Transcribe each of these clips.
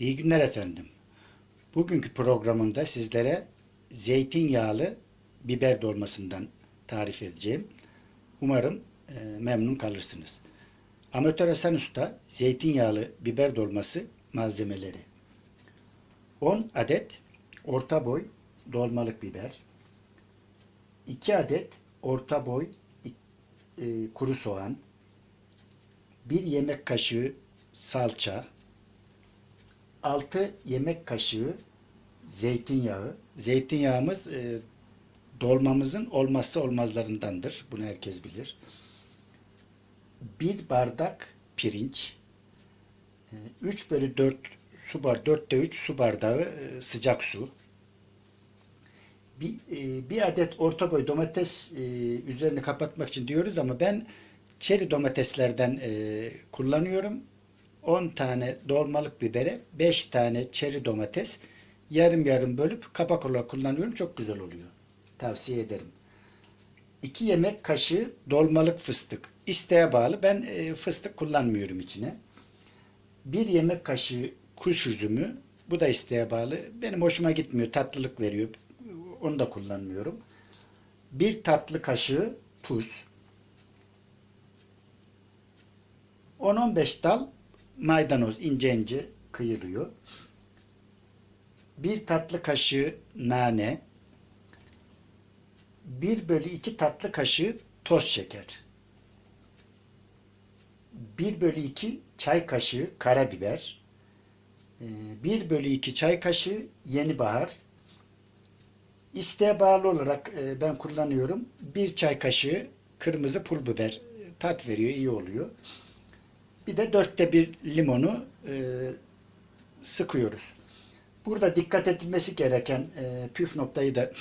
İyi günler efendim. Bugünkü programımda sizlere zeytinyağlı biber dolmasından tarif edeceğim. Umarım e, memnun kalırsınız. Amatör Hasan Usta zeytinyağlı biber dolması malzemeleri. 10 adet orta boy dolmalık biber. 2 adet orta boy e, kuru soğan. 1 yemek kaşığı salça. 6 yemek kaşığı zeytinyağı. Zeytinyağımız e, dolmamızın olmazsa olmazlarındandır. Bunu herkes bilir. 1 bardak pirinç. 3 bölü 4 su bar 4'te 3 su bardağı e, sıcak su. Bir, e, bir adet orta boy domates e, üzerini kapatmak için diyoruz ama ben çeri domateslerden e, kullanıyorum. 10 tane dolmalık bibere 5 tane çeri domates yarım yarım bölüp kapak olarak kullanıyorum. Çok güzel oluyor. Tavsiye ederim. 2 yemek kaşığı dolmalık fıstık. İsteğe bağlı. Ben e, fıstık kullanmıyorum içine. 1 yemek kaşığı kuş üzümü. Bu da isteğe bağlı. Benim hoşuma gitmiyor. Tatlılık veriyor. Onu da kullanmıyorum. 1 tatlı kaşığı tuz. 10-15 dal maydanoz ince ince kıyılıyor. 1 tatlı kaşığı nane. 1 bölü 2 tatlı kaşığı toz şeker. 1 bölü 2 çay kaşığı karabiber. 1 bölü 2 çay kaşığı yeni bahar. İsteğe bağlı olarak e, ben kullanıyorum. 1 çay kaşığı kırmızı pul biber. Tat veriyor, iyi oluyor. Bir de dörtte bir limonu e, sıkıyoruz. Burada dikkat edilmesi gereken e, püf noktayı da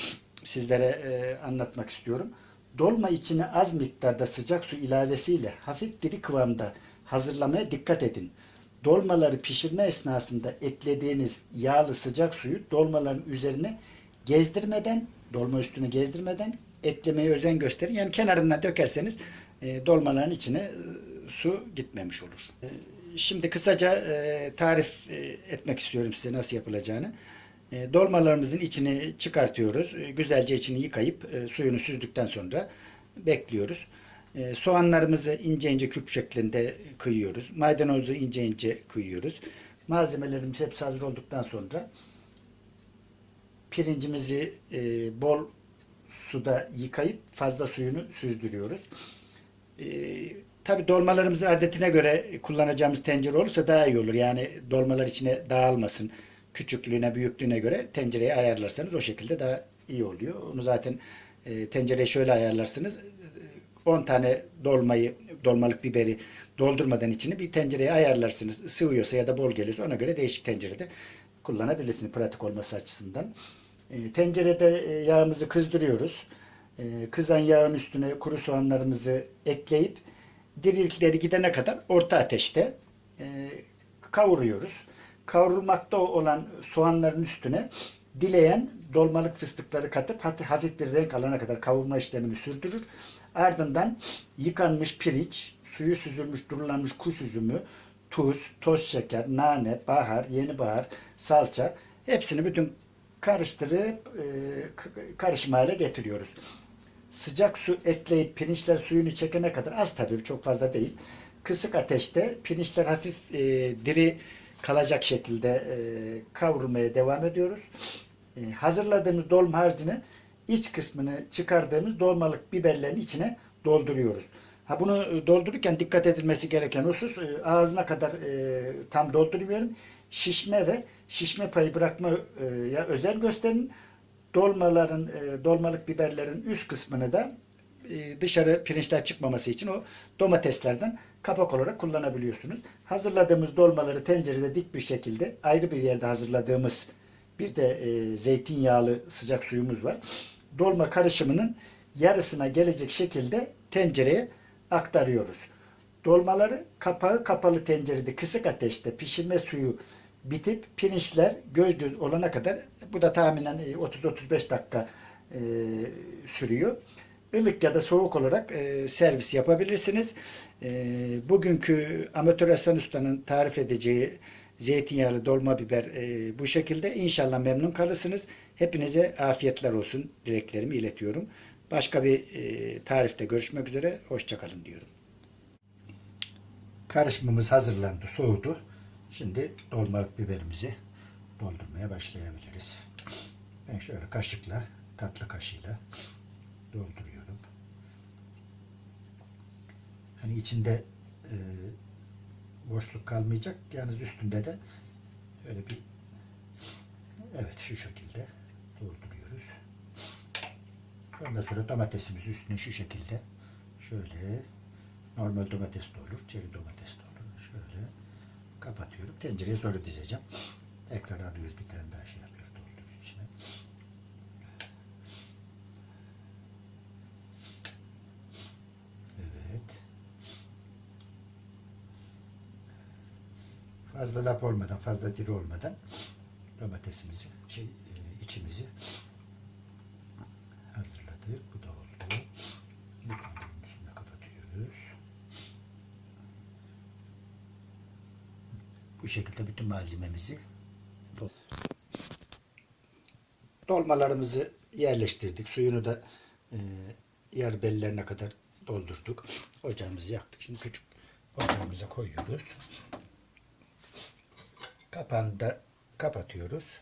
sizlere e, anlatmak istiyorum. Dolma içine az miktarda sıcak su ilavesiyle hafif diri kıvamda hazırlamaya dikkat edin. Dolmaları pişirme esnasında eklediğiniz yağlı sıcak suyu dolmaların üzerine gezdirmeden, dolma üstüne gezdirmeden eklemeye özen gösterin. Yani kenarından dökerseniz e, dolmaların içine e, su gitmemiş olur. E, Şimdi kısaca e, tarif e, etmek istiyorum size nasıl yapılacağını. Dolmalarımızın içini çıkartıyoruz. Güzelce içini yıkayıp suyunu süzdükten sonra bekliyoruz. Soğanlarımızı ince ince küp şeklinde kıyıyoruz. Maydanozu ince ince kıyıyoruz. Malzemelerimiz hepsi hazır olduktan sonra pirincimizi bol suda yıkayıp fazla suyunu süzdürüyoruz. Tabi dolmalarımızın adetine göre kullanacağımız tencere olursa daha iyi olur. Yani dolmalar içine dağılmasın. Küçüklüğüne, büyüklüğüne göre tencereyi ayarlarsanız o şekilde daha iyi oluyor. Onu zaten e, tencereyi şöyle ayarlarsınız. 10 tane dolmayı, dolmalık biberi doldurmadan içini bir tencereye ayarlarsınız. Sığıyorsa ya da bol geliyorsa ona göre değişik tencerede kullanabilirsiniz pratik olması açısından. E, tencerede e, yağımızı kızdırıyoruz. E, kızan yağın üstüne kuru soğanlarımızı ekleyip dirilikleri gidene kadar orta ateşte e, kavuruyoruz. Kavrulmakta olan soğanların üstüne dileyen dolmalık fıstıkları katıp hafif bir renk alana kadar kavurma işlemini sürdürür. Ardından yıkanmış pirinç, suyu süzülmüş, durulanmış kuş üzümü, tuz, toz şeker, nane, bahar, yeni bahar, salça hepsini bütün karıştırıp e, karışım hale getiriyoruz sıcak su ekleyip pirinçler suyunu çekene kadar az tabii çok fazla değil. Kısık ateşte pirinçler hafif e, diri kalacak şekilde e, kavrulmaya devam ediyoruz. E, hazırladığımız dolma harcını iç kısmını çıkardığımız dolmalık biberlerin içine dolduruyoruz. Ha bunu doldururken dikkat edilmesi gereken husus e, ağzına kadar e, tam doldurmuyorum. Şişme ve şişme payı bırakma e, özel gösterin dolmaların, e, dolmalık biberlerin üst kısmını da e, dışarı pirinçler çıkmaması için o domateslerden kapak olarak kullanabiliyorsunuz. Hazırladığımız dolmaları tencerede dik bir şekilde ayrı bir yerde hazırladığımız bir de e, zeytinyağlı sıcak suyumuz var. Dolma karışımının yarısına gelecek şekilde tencereye aktarıyoruz. Dolmaları kapağı kapalı tencerede kısık ateşte pişirme suyu bitip pirinçler göz göz olana kadar bu da tahminen 30-35 dakika e, sürüyor. Ilık ya da soğuk olarak e, servis yapabilirsiniz. E, bugünkü amatör Hasan Usta'nın tarif edeceği zeytinyağlı dolma biber e, bu şekilde. İnşallah memnun kalırsınız. Hepinize afiyetler olsun dileklerimi iletiyorum. Başka bir e, tarifte görüşmek üzere. Hoşçakalın diyorum. Karışımımız hazırlandı, soğudu. Şimdi dolmalık biberimizi doldurmaya başlayabiliriz. Ben şöyle kaşıkla, tatlı kaşığıyla dolduruyorum. Hani içinde e, boşluk kalmayacak. Yalnız üstünde de öyle bir evet şu şekilde dolduruyoruz. Ondan sonra domatesimiz üstüne şu şekilde şöyle normal domates de olur, çeri domates de olur. Şöyle kapatıyorum. Tencereye sonra dizeceğim. Tekrar alıyoruz bir tane daha şey yapıyoruz. Dolduruyoruz içine. Evet. Fazla lap olmadan, fazla diri olmadan domatesimizi, şey, e, içimizi hazırladık. Bu da oldu. Bir tencerenin üstüne kapatıyoruz. Bu şekilde bütün malzememizi dolmalarımızı yerleştirdik. Suyunu da e, yer bellerine kadar doldurduk. Ocağımızı yaktık. Şimdi küçük ocağımıza koyuyoruz. Kapağını da kapatıyoruz.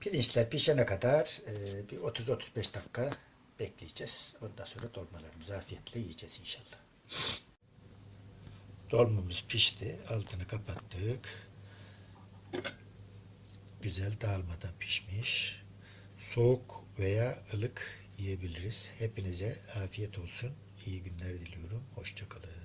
Pirinçler pişene kadar e, bir 30-35 dakika bekleyeceğiz. Ondan sonra dolmalarımızı afiyetle yiyeceğiz inşallah. Dolmamız pişti. Altını kapattık. Güzel dağılmadan pişmiş. Soğuk veya ılık yiyebiliriz. Hepinize afiyet olsun. İyi günler diliyorum. Hoşçakalın.